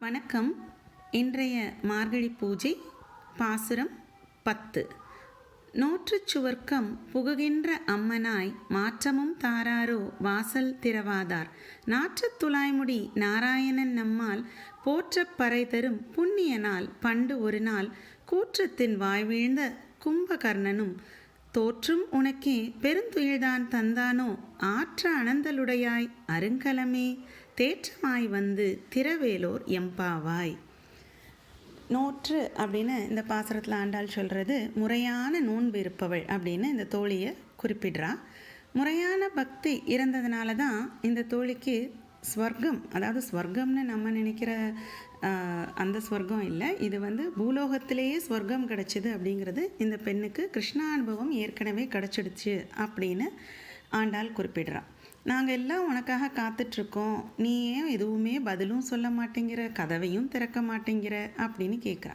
வணக்கம். இன்றைய மார்கழி பூஜை பாசுரம் பத்து. நோற்றுச் சுவர்க்கம் புகுகின்ற அம்மனாய் மாற்றமும் தாராரோ வாசல் திறவாதார். நாற்றத் துளாய்முடி நாராயணன் நம்மால் போற்றப் பறை தரும் புண்ணிய நாள் பண்டு ஒரு நாள். கூற்றத்தின் வாய்வீழ்ந்த கும்பகர்ணனும் தோற்றும் உனக்கே பெருந்துயில்தான் தந்தானோ? ஆற்ற அனந்தலுடையாய் அருங்கலமே. தேற்றமாய் வந்து திரவேலோர் எம்பாவாய். நோற்று அப்படின்னு இந்த பாசுரத்தில் ஆண்டாள் சொல்கிறது முறையான நோன்பு இருப்பவள் அப்படின்னு இந்த தோழியை குறிப்பிடுறா. முறையான பக்தி இருந்ததுனால தான் இந்த தோழிக்கு ஸ்வர்க்கம் அதாவது ஸ்வர்க்கம்னு நம்ம நினைக்கிற அந்த ஸ்வர்க்கம் இல்லை. இது வந்து பூலோகத்திலேயே ஸ்வர்க்கம் கிடச்சிது அப்படிங்கிறது இந்த பெண்ணுக்கு கிருஷ்ணா அனுபவம் ஏற்கனவே கிடச்சிடுச்சு அப்படின்னு ஆண்டாள் குறிப்பிடுறா. நாங்கள் எல்லாம் உனக்காக காத்துட்ருக்கோம். நீ ஏன் எதுவுமே பதிலும் சொல்ல மாட்டேங்கிற கதவையும் திறக்க மாட்டேங்கிற அப்படின்னு கேட்குறா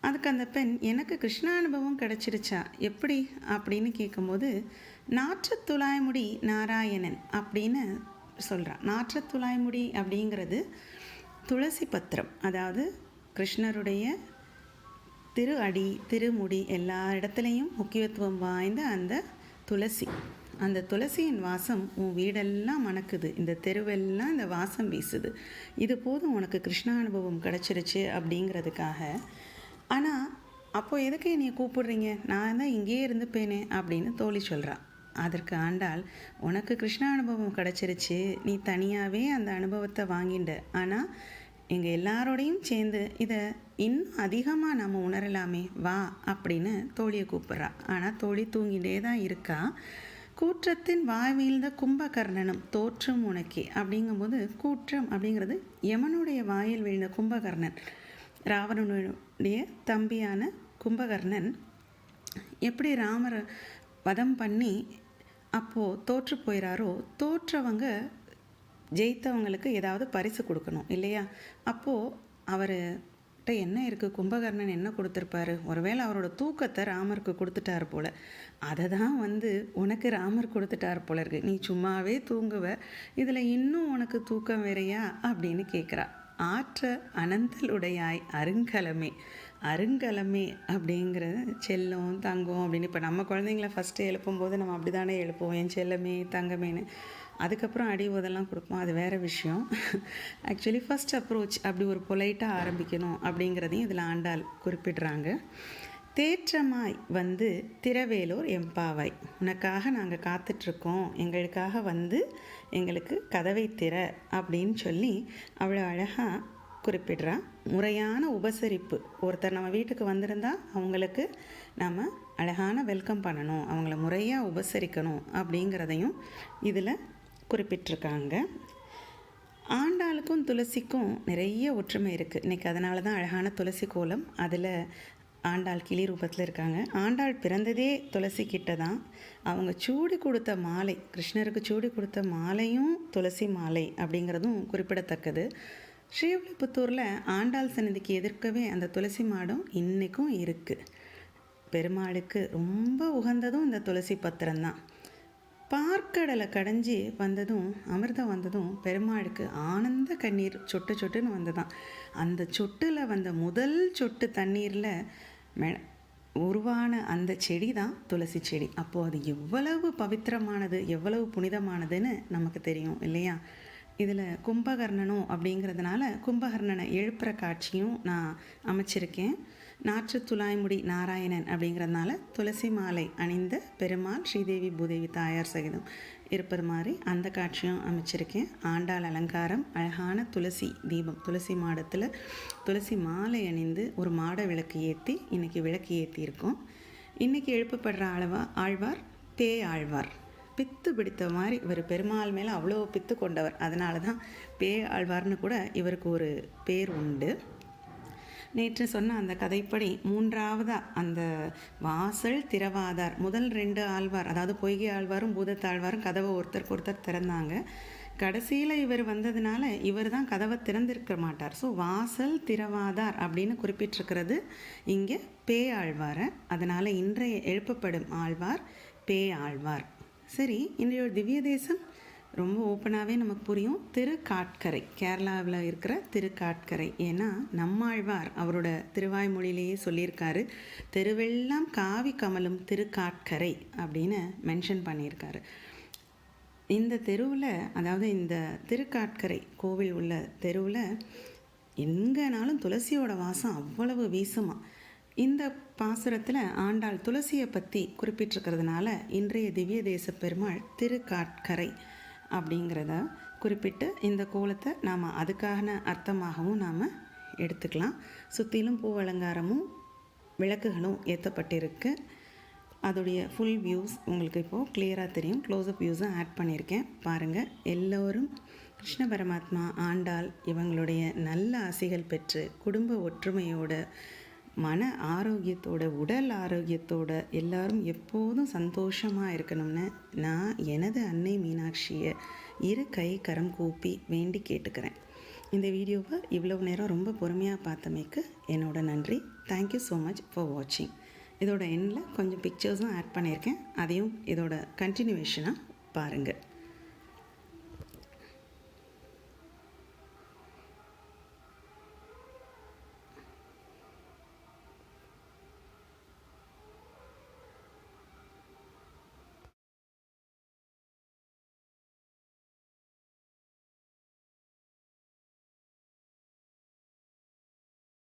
அதுக்கு அந்த பெண் எனக்கு கிருஷ்ணானுபவம் கிடச்சிருச்சா? எப்படி? அப்படின்னு கேட்கும்போது நாற்று துளாய்முடி நாராயணன் அப்படின்னு சொல்கிறான் நாற்று துளாய்முடி அப்படிங்கிறது துளசி பத்திரம். அதாவது கிருஷ்ணருடைய திரு அடி திருமுடி எல்லா இடத்துலையும் முக்கியத்துவம் வாய்ந்த அந்த துளசி. அந்த துளசியின் வாசம் உன் வீடெல்லாம் மணக்குது இந்த தெருவெல்லாம் இந்த வாசம் வீசுது. இது போதும் உனக்கு கிருஷ்ண அனுபவம் கிடச்சிருச்சு அப்படிங்கிறதுக்காக. ஆனால் அப்போது எதுக்கு என்னை கூப்பிடுறீங்க? நான் தான் இங்கேயே இருந்துப்பேனே அப்படின்னு தோழி சொல்கிறா அதற்கு ஆண்டாள் உனக்கு கிருஷ்ண அனுபவம் கிடச்சிருச்சு. நீ தனியாகவே அந்த அனுபவத்தை வாங்கிண்ட. ஆனால் எங்கள் எல்லாரோடையும் சேர்ந்து இதை இன்னும் அதிகமாக நம்ம உணரலாமே வா அப்படின்னு தோழியை கூப்பிட்றா. ஆனால் தோழி தூங்கிட்டே தான் இருக்கா. கூற்றத்தின் வாய் வீழ்ந்த கும்பகர்ணனும் தோற்றம் உனக்கே. அப்படிங்கும்போது கூற்றம் அப்படிங்கிறது யமனுடைய வாயில் வீழ்ந்த கும்பகர்ணன் ராவணனுடைய தம்பியான கும்பகர்ணன். எப்படி ராமரை வதம் பண்ணி அப்போது தோற்று போயிறாரோ தோற்றவங்க ஜெயித்தவங்களுக்கு ஏதாவது பரிசு கொடுக்கணும் இல்லையா? அப்போது அவர் அவர்கிட்ட என்ன இருக்குது கும்பகர்ணன் என்ன கொடுத்துருப்பாரு? ஒருவேளை அவரோட தூக்கத்தை ராமருக்கு கொடுத்துட்டார் போல. அதை தான் வந்து உனக்கு ராமர் கொடுத்துட்டார் போல இருக்கு. நீ சும்மாவே தூங்குவ. இதில் இன்னும் உனக்கு தூக்கம் வேறையா? அப்படின்னு கேட்குறா ஆற்ற அனந்தலுடையாய் அருங்கலமே. அருங்கலமே அப்படிங்கிறது செல்லம் தங்கம் அப்படின்னு இப்போ நம்ம குழந்தைங்கள ஃபஸ்ட்டு எழுப்பும்போது நம்ம அப்படி தானே எழுப்புவோம். என் செல்லமே தங்கமேன்னு. அதுக்கப்புறம் அடி உதெல்லாம் கொடுப்போம். அது வேறு விஷயம். ஆக்சுவலி ஃபஸ்ட் அப்ரோச் அப்படி ஒரு பொலைட்டாக ஆரம்பிக்கணும் அப்படிங்கிறதையும் இதில் ஆண்டாள் குறிப்பிடுறாங்க. தேற்றமாய் வந்து திரவேலூர் எம்பாவாய். உனக்காக நாங்கள் காத்துட்ருக்கோம். எங்களுக்காக வந்து எங்களுக்கு கதவை திற அப்படின்னு சொல்லி அவ்வளோ அழகாக குறிப்பிடுறா முறையான உபசரிப்பு. ஒருத்தர் நம்ம வீட்டுக்கு வந்திருந்தால் அவங்களுக்கு நம்ம அழகான வெல்கம் பண்ணணும். அவங்கள முறையாக உபசரிக்கணும் அப்படிங்கிறதையும் இதில் குறிப்பிட்டிருக்காங்க. ஆண்டாளுக்கும் துளசிக்கும் நிறைய ஒற்றுமை இருக்குது இன்றைக்கி அதனால தான் அழகான துளசி கோலம் அதில் ஆண்டாள் கிளி ரூபத்தில் இருக்காங்க. ஆண்டாள் பிறந்ததே துளசி கிட்ட தான். அவங்க சூடி கொடுத்த மாலை கிருஷ்ணருக்கு சூடி கொடுத்த மாலையும் துளசி மாலை அப்படிங்கிறதும் குறிப்பிடத்தக்கது. ஸ்ரீவில்லிபுத்தூரில் ஆண்டாள் சன்னதிக்கு எதிர்க்கவே அந்த துளசி மாடம் இன்றைக்கும் இருக்குது பெருமாளுக்கு ரொம்ப உகந்ததும் இந்த துளசி பத்திரம்தான். பார்க்கடலை கடைஞ்சி வந்ததும் அமிர்தம் வந்ததும் பெருமாளுக்கு ஆனந்த கண்ணீர் சொட்டு சொட்டுன்னு வந்ததான் அந்த சொட்டில் வந்த முதல் சொட்டு தண்ணீரில் மெ உருவான அந்த செடி தான் துளசி செடி. அப்போது அது எவ்வளவு பவித்திரமானது எவ்வளவு புனிதமானதுன்னு நமக்கு தெரியும் இல்லையா? இதில் கும்பகர்ணனும் அப்படிங்கிறதுனால கும்பகர்ணனை எழுப்புற காட்சியும் நான் அமைச்சிருக்கேன். நாற்று துலாய்முடி நாராயணன் அப்படிங்கிறதுனால துளசி மாலை அணிந்த பெருமாள் ஸ்ரீதேவி பூதேவி தாயார் சகிதம் இருப்பது மாதிரி அந்த காட்சியும் அமைச்சிருக்கேன். ஆண்டாள் அலங்காரம் அழகான துளசி தீபம் துளசி மாடத்தில் துளசி மாலை அணிந்து ஒரு மாட விளக்கு ஏற்றி இன்றைக்கி விளக்கு ஏற்றியிருக்கோம் இன்றைக்கி எழுப்பப்படுற ஆழ்வா ஆழ்வார் தே ஆழ்வார். பித்து பிடித்த மாதிரி இவர் பெருமாள் மேலே அவ்வளோ பித்து கொண்டவர். அதனால தான் பே ஆழ்வார்னு கூட இவருக்கு ஒரு பேர் உண்டு. நேற்று சொன்ன அந்த கதைப்படி மூன்றாவதாக அந்த வாசல் திறவாதார் முதல் ரெண்டு ஆழ்வார் அதாவது பொய்கை ஆழ்வாரும் பூதத்தாழ்வாரும் கதவை ஒருத்தருக்கு ஒருத்தர் திறந்தாங்க. கடைசியில் இவர் வந்ததுனால இவர் தான் கதவை திறந்திருக்க மாட்டார். ஸோ வாசல் திறவாதார் அப்படின்னு குறிப்பிட்டிருக்கிறது இங்கே பே ஆழ்வாரை அதனால் இன்றைய எழுப்பப்படும் ஆழ்வார் பே ஆழ்வார் சரி இன்றைய திவ்ய தேசம். ரொம்ப ஓப்பனாகவே நமக்கு புரியும். திருக்காட்கரை கேரளாவில் இருக்கிற திருக்காட்கரை. ஏன்னா நம்மாழ்வார் அவரோட திருவாய்மொழியிலேயே சொல்லியிருக்காரு தெருவெல்லாம் காவி கமலும் திருக்காட்கரை அப்படின்னு மென்ஷன் பண்ணியிருக்காரு. இந்த தெருவில் அதாவது இந்த திருக்காட்கரை கோவில் உள்ள தெருவில் எங்கேனாலும் துளசியோட வாசம் அவ்வளவு வீசுமா. இந்த பாசுரத்தில் ஆண்டாள் துளசியை பற்றி குறிப்பிட்டிருக்கிறதுனால இன்றைய திவ்ய தேச பெருமாள் திருக்காட்கரை அப்படிங்கிறத குறிப்பிட்டு இந்த கோலத்தை நாம் அதுக்கான அர்த்தமாகவும் நாம் எடுத்துக்கலாம். சுற்றிலும் பூ அலங்காரமும் விளக்குகளும் ஏற்றப்பட்டிருக்கு அதோடைய ஃபுல் வியூஸ் உங்களுக்கு இப்போது கிளியராக தெரியும். க்ளோஸ்அப் வியூஸும் ஆட் பண்ணியிருக்கேன். பாருங்கள் எல்லோரும் கிருஷ்ண பரமாத்மா ஆண்டாள் இவங்களுடைய நல்ல ஆசைகள் பெற்று குடும்ப ஒற்றுமையோட மன ஆரோக்கியத்தோட உடல் ஆரோக்கியத்தோட எல்லாரும் எப்போதும் சந்தோஷமாக இருக்கணும்னு நான் எனது அன்னை மீனாட்சியை இரு கை கரம் கூப்பி வேண்டி கேட்டுக்கிறேன். இந்த வீடியோவை இவ்வளவு நேரம் ரொம்ப பொறுமையாக பார்த்தமைக்கு என்னோட நன்றி. தேங்க்யூ ஸோ மச் ஃபார் வாட்சிங் இதோட எண்டில் கொஞ்சம் பிக்சர்ஸும் ஆட் பண்ணியிருக்கேன். அதையும் இதோட கண்டினியூவேஷனாக பாருங்கள்